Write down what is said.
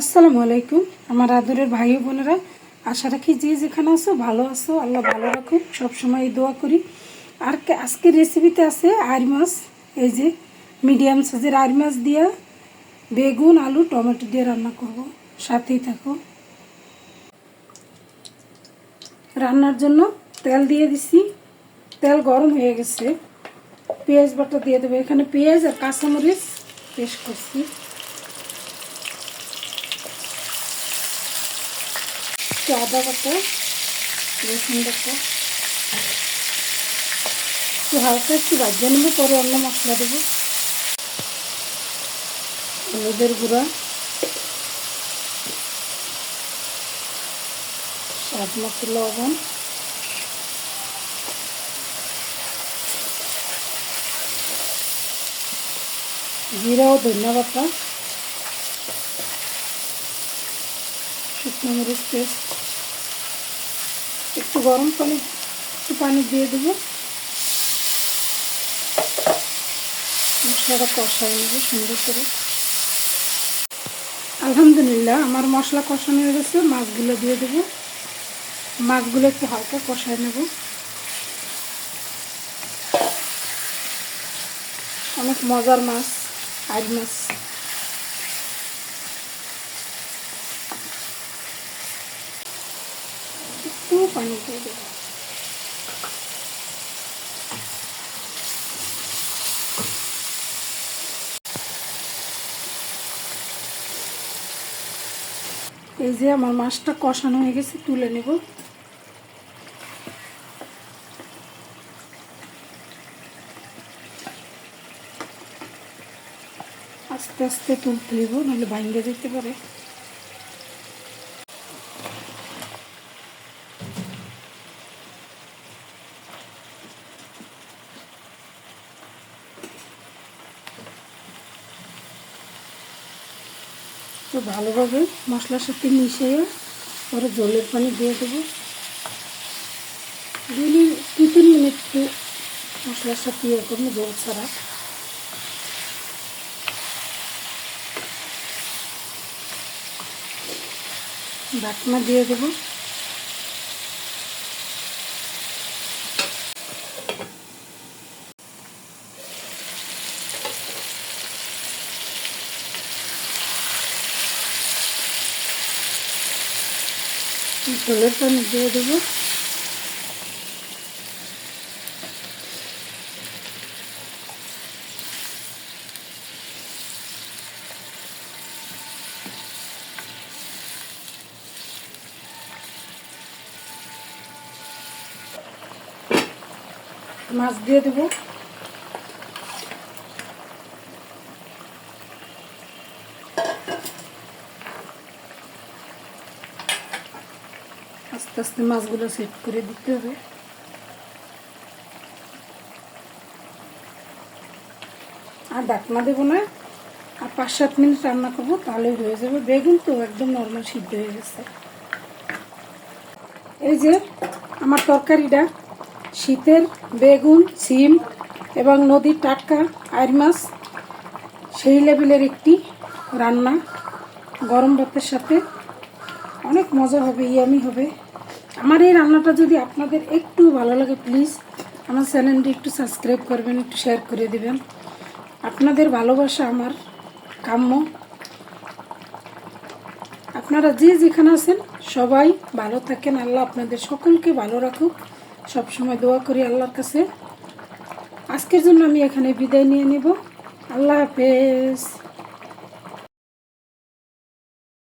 আসসালামু আলাইকুম। আমার আদরের ভাই বোনেরা, আশা রাখি যে যেখানে আছো ভালো আছো, আল্লাহ ভালো রাখুক, সবসময় দোয়া করি। আর আজকের রেসিপিতে আছে আর মাছ, এই যে মিডিয়াম সাইজের আর মাছ দিয়া বেগুন, আলু, টমেটো দিয়ে রান্না করব। সাথেই থাকো। রান্নার জন্য তেল দিয়ে দিছি। তেল গরম হয়ে গেছে। পেঁয়াজ বাটা দিয়ে দেবো। এখানে পেঁয়াজ আর কাঁচামরিচ পেস্ট করছি। একটু আদা বাটা, রসুন বাটা। একটু হালকা একটু ভাজিয়ে নেব পরে অন্য মশলা দেবো। হলুদের গুঁড়া। স্বাদ মতো লবণ। জিরা ও শুকনো মরিচ পেস্ট একটু গরম পানি, একটু পানি দিয়ে দেবো। মশলাটা কষাই নেব সুন্দর করে। আলহামদুলিল্লাহ, আমার মশলা কষানো হয়ে গেছে, মাছগুলো দিয়ে দেবো। মাছগুলো একটু হালকা কষায় নেব। অনেক মজার মাছ আর মাছ। একটু পানি দিয়ে দেবো এই যে আমার মাছটা কষানো হয়ে গেছে, তুলে নেব। আস্তে আস্তে তুলতে হইব, নাহলে ভাঙ্গে যেতে পারে। তো ভালোভাবে মশলার সাথে মিশিয়ে পরে জলের পানি দিয়ে দেবো। দুই দু তিন মিনিট মশলার সাথে ইয়ে করব জল ছাড়া। বাটনা দিয়ে দেবো। জলের পানি দিয়ে দেবো। মাছ দিয়ে দেবো। আস্তে আস্তে মাছগুলো সেট করে দিতে হবে। আর ডাকনা দেবো না। আর পাঁচ সাত মিনিট রান্না করব, তাহলেই হয়ে যাবে। বেগুন তো একদম নর্মাল সিদ্ধ হয়ে গেছে। এই যে আমার তরকারিটা, শীতের বেগুন, সিম এবং নদীর টাটকা আইর মাছ, সেই লেভেলের একটি রান্না। গরম ভাতের সাথে অনেক মজা হবে, ইয়ামি হবে। আমার এই রান্নাটা যদি আপনাদের একটু ভালো লাগে প্লিজ আমার চ্যানেলটি একটু সাবস্ক্রাইব করবেন, একটু শেয়ার করে দেবেন। আপনাদের ভালোবাসা আমার কাম্য। আপনারা যে যেখানে আছেন, সবাই ভালো থাকেন। আল্লাহ আপনাদের সকলকে ভালো রাখুক। সবসময় দোয়া করি আল্লাহর কাছে। আজকের জন্য আমি এখানে বিদায় নিয়ে নেব। আল্লাহ হাফেজ।